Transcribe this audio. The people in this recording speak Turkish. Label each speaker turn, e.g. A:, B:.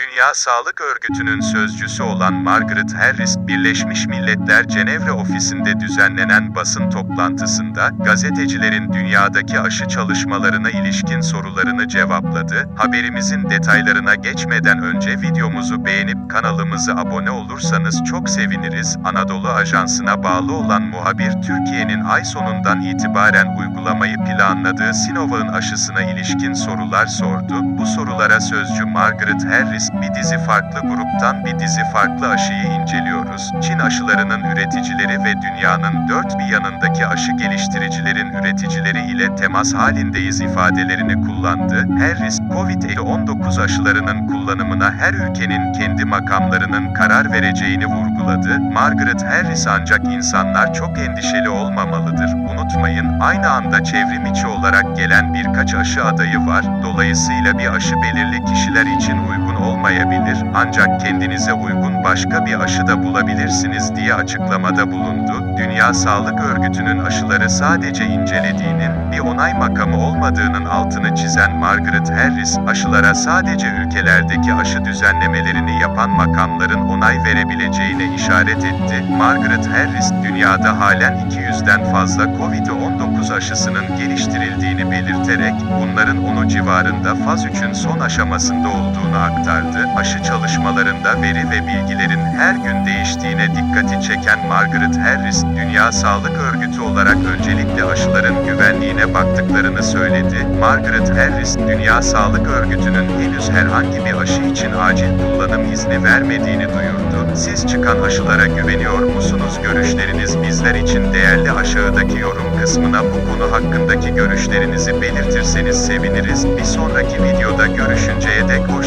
A: Dünya Sağlık Örgütü'nün sözcüsü olan Margaret Harris, Birleşmiş Milletler Cenevre ofisinde düzenlenen basın toplantısında, gazetecilerin dünyadaki aşı çalışmalarına ilişkin sorularını cevapladı. Haberimizin detaylarına geçmeden önce videomuzu beğenip kanalımıza abone olursanız çok seviniriz. Anadolu Ajansı'na bağlı olan muhabir Türkiye'nin ay sonundan itibaren uygulamayı planladığı Sinovac'ın aşısına ilişkin sorular sordu. Bu sorulara sözcü Margaret Harris, bir dizi farklı gruptan bir dizi farklı aşıyı inceliyoruz. Çin aşılarının üreticileri ve dünyanın dört bir yanındaki aşı geliştiricilerin üreticileri ile temas halindeyiz ifadelerini kullandı. Harris, Covid-19 aşılarının kullanımına her ülkenin kendi makamlarının karar vereceğini vurguladı. Margaret Harris ancak insanlar çok endişeli olmamalıdır. Unutmayın, aynı anda çevrim içi olarak gelen birkaç aşı adayı var. Dolayısıyla bir aşı belirli kişiler için uygun olmayabilir. Ancak kendinize uygun başka bir aşı da bulabilirsiniz diye açıklamada bulundu. Dünya Sağlık Örgütü'nün aşıları sadece incelediğinin, bir onay makamı olmadığının altını çizen Margaret Harris, aşılara sadece ülkelerdeki aşı düzenlemelerini yapan makamların onay verebileceğine işaret etti. Margaret Harris, dünyada halen 200'den fazla Covid-19 aşısının geliştirildiğini belirterek, bunların onu civarında faz 3'ün son aşamasında olduğunu aktardı. Aşı çalışmalarında veri ve bilgilerin her gün değiştiğine dikkati çeken Margaret Harris, Dünya Sağlık Örgütü olarak öncelikle aşıların güvenliğine baktıklarını söyledi. Margaret Harris, Dünya Sağlık Örgütü'nün henüz herhangi bir aşı için acil kullanım izni vermediğini duyurdu. Siz çıkan aşılara güveniyor musunuz? Görüşleriniz bizler için değerli aşağıdaki yorum kısmına bu konu hakkındaki görüşlerinizi belirtirseniz seviniriz. Bir sonraki videoda görüşünceye dek hoş